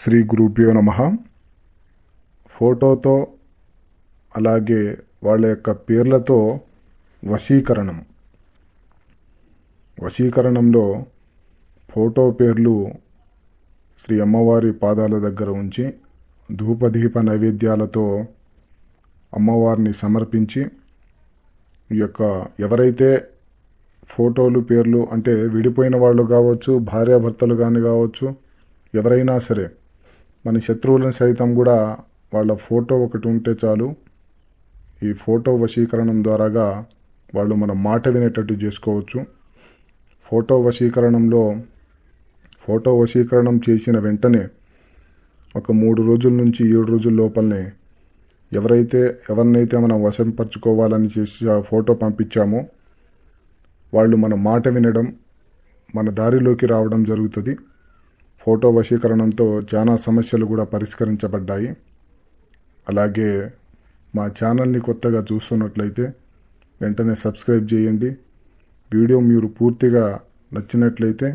శ్రీ గురుభ్యో నమ. ఫోటోతో అలాగే వాళ్ళ యొక్క పేర్లతో వశీకరణం. వశీకరణంలో ఫోటో పేర్లు శ్రీ అమ్మవారి పాదాల దగ్గర ఉంచి ధూపదీప నైవేద్యాలతో అమ్మవారిని సమర్పించి ఈ యొక్క ఎవరైతే ఫోటోలు పేర్లు అంటే విడిపోయిన వాళ్ళు కావచ్చు భార్యాభర్తలు కానీ కావచ్చు ఎవరైనా సరే మన శత్రువులను సైతం కూడా వాళ్ళ ఫోటో ఒకటి ఉంటే చాలు. ఈ ఫోటో వశీకరణం ద్వారాగా వాళ్ళు మన మాట వినేటట్టు చేసుకోవచ్చు. ఫోటో వశీకరణంలో ఫోటో వశీకరణం చేసిన వెంటనే ఒక మూడు రోజుల నుంచి ఏడు రోజుల లోపలనే ఎవరైతే ఎవరినైతే మనం వశంపరచుకోవాలని చేసి ఆ ఫోటో పంపించామో వాళ్ళు మన మాట వినడం మన దారిలోకి రావడం జరుగుతుంది. ఫోటో వశీకరణంతో చాలా సమస్యలు కూడా పరిష్కరించబడ్డాయి. అలాగే మా ఛానల్ని కొత్తగా చూస్తున్నట్లయితే వెంటనే సబ్స్క్రైబ్ చేయండి. వీడియో మీరు పూర్తిగా నచ్చినట్లయితే